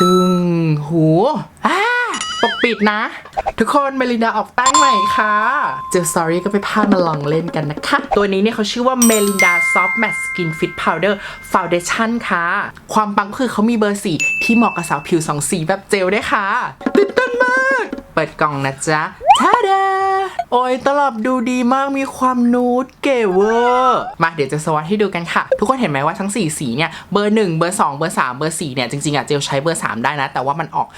ตึงหูอ่าปกปิดนะ ทุกคนเมลินดาออกแป้งใหม่ค่ะเจอสอรี่ก็ไปพามาลองเล่นกันนะคะ ตัวนี้เนี่ยเขาชื่อว่าเมลินดาซอฟต์แม t สกินฟิตพาวเดอร์ฟาวเดชั่นค่ะ ความปังคือเขามีเบอร์สีที่เหมาะกับสาวผิวสองสีแบบเจลด้วยค่ะตื่นเต้นมาก เปิดกล่องนะจ๊ะท่าดา โอ้ยตลับดูดีมากมีความนูดเก๋เวอร์มาเดี๋ยวจะสวัสดให้ดูกันค่ะ ทุกคนเห็นไหมว่าทั้ง 4 สีเนี่ยเบอร์ 1 เบอร์ 2 เบอร์ 3 เบอร์ 4 เนี่ยจริงๆอะเจลใช้เบอร์ 3 ได้นะ แต่ว่ามันออก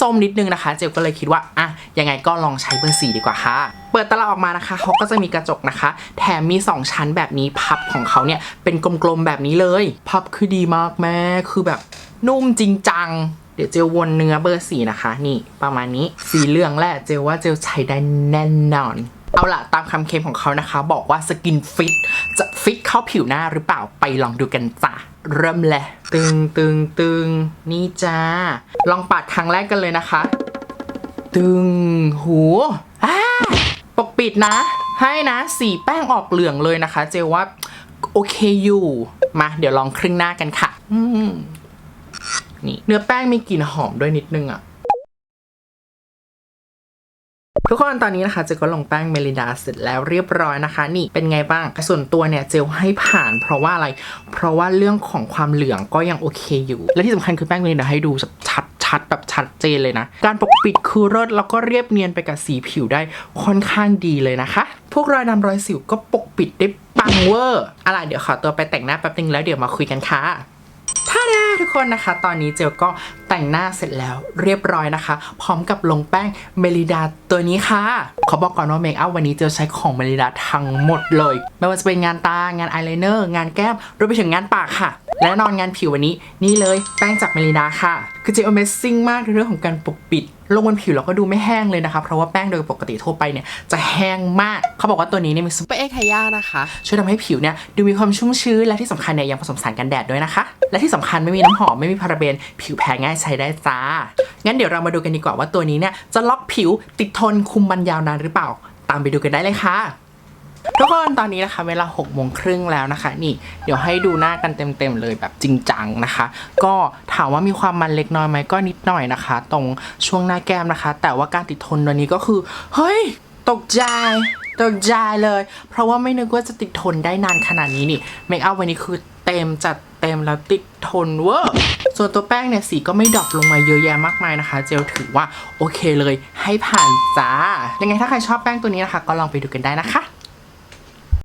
ส้มๆนิดนึงนะคะ เจลก็เลยคิดว่าอะยังไงก็ลองใช้เบอร์ 4 ดีกว่าค่ะ เปิดตลับออกมานะคะเขาก็จะมีกระจกนะคะ แถมมี 2 ชั้นแบบนี้พับของเขาเนี่ยเป็นกลมๆแบบนี้เลย พับคือดีมากแม่คือแบบนุ่มจริงจัง เดี๋ยวเจลวนเนื้อเบอร์สีนะคะ นี่ประมาณนี้สีเหลืองแหละเจลว่าเจลใช้ได้แน่นอนเอาล่ะ ตามคำเคลมของเขานะคะ บอกว่าสกินฟิต จะฟิตเข้าผิวหน้าหรือเปล่าไปลองดูกันจ้ะเริ่มเลยตึงตึงตึงนี่จ้า ลองปัดครั้งแรกกันเลยนะคะ ตึงหูปกปิดนะ ให้นะ สีแป้งออกเหลืองเลยนะคะ เจลว่า โอเคอยู่ มา เดี๋ยวลองครึ่งหน้ากันค่ะ อืม นี่ เนื้อแป้งมีกลิ่นหอมด้วยนิดนึงอะทุกคนตอนนี้นะคะเจก็ลงแป้งเมลิดาเสร็จแล้วเรียบร้อยนะคะ นี่เป็นไงบ้าง ส่วนตัวเนี่ยเจลให้ผ่านเพราะว่าอะไร เพราะว่าเรื่องของความเหลืองก็ยังโอเคอยู่ และที่สำคัญคือแป้งเมลิดาให้ดูชัดชัดแบบชัดเจนเลยนะ การปกปิดคือรดแล้วก็เรียบเนียนไปกับสีผิวได้ค่อนข้างดีเลยนะคะ พวกรอยดำรอยสิวก็ปกปิดได้ปังเวอร์อะไรเดี๋ยวขอตัวไปแต่งหน้าแป๊บนึงแล้วเดี๋ยวมาคุยกันค่ะท่าดาทุ กคนนะคะ ตอนนี้เจลก็แต่งหน้าเสร็จแล้วเรียบร้อยนะคะ พร้อมกับลงแป้งเมลิดาตัวนี้ค่ะ ขอบอกก่อนว่าเมคอัพวันนี้เจลใช้ของเมลิดาทั้งหมดเลย ไม่ว่าจะเป็นงานตางานอายไลเนอร์งานแก้มรวมไปถึงงานปากค่ะ และนอนงานผิววันนี้นี่เลยแป้งจากเมลิดาค่ะ คือเจล Amazing มากในเรื่องของการปกปิดลงบนผิวเราก็ดูไม่แห้งเลยนะคะ เพราะว่าแป้งโดยปกติทั่วไปเนี่ยจะแห้งมาก เขาบอกว่าตัวนี้เนี่ยมีซุปเปอร์เอ็กไฮยานะคะ ช่วยทำให้ผิวเนี่ยดูมีความชุ่มชื้น และที่สำคัญเนี่ยยังผสมสารกันแดดด้วยนะคะ และที่สำคัญไม่มีน้ำหอม ไม่มีพาราเบน ผิวแพ้ง่ายใช้ได้จ้า งั้นเดี๋ยวเรามาดูกันดีกว่าว่าตัวนี้เนี่ยจะล็อกผิวติดทนคุมมันยาวนานหรือเปล่า ตามไปดูกันได้เลยค่ะ ทุกคนตอนนี้นะคะเวลา6โมงครึ่งแล้วนะคะ นี่เดี๋ยวให้ดูหน้ากันเต็มๆเลยแบบจริงจังนะคะ ก็ถามว่ามีความมันเล็กน้อยไหมก็นิดหน่อยนะคะ ตรงช่วงหน้าแก้มนะคะ แต่ว่าการติดทนตัวนี้ก็คือเฮ้ยตกใจตกใจเลย เพราะว่าไม่นึกว่าจะติดทนได้นานขนาดนี้นี่เมคอัพวันนี้คือเต็มจัดเต็มแล้วติดทนเวอร์ส่วนตัวแป้งเนี่ยสีก็ไม่ดรอปลงมาเยอะแยะมากมายนะคะ เจลถือว่าโอเคเลยให้ผ่านจ้ายังไงถ้าใครชอบแป้งตัวนี้นะคะ ก็ลองไปดูกันได้นะคะ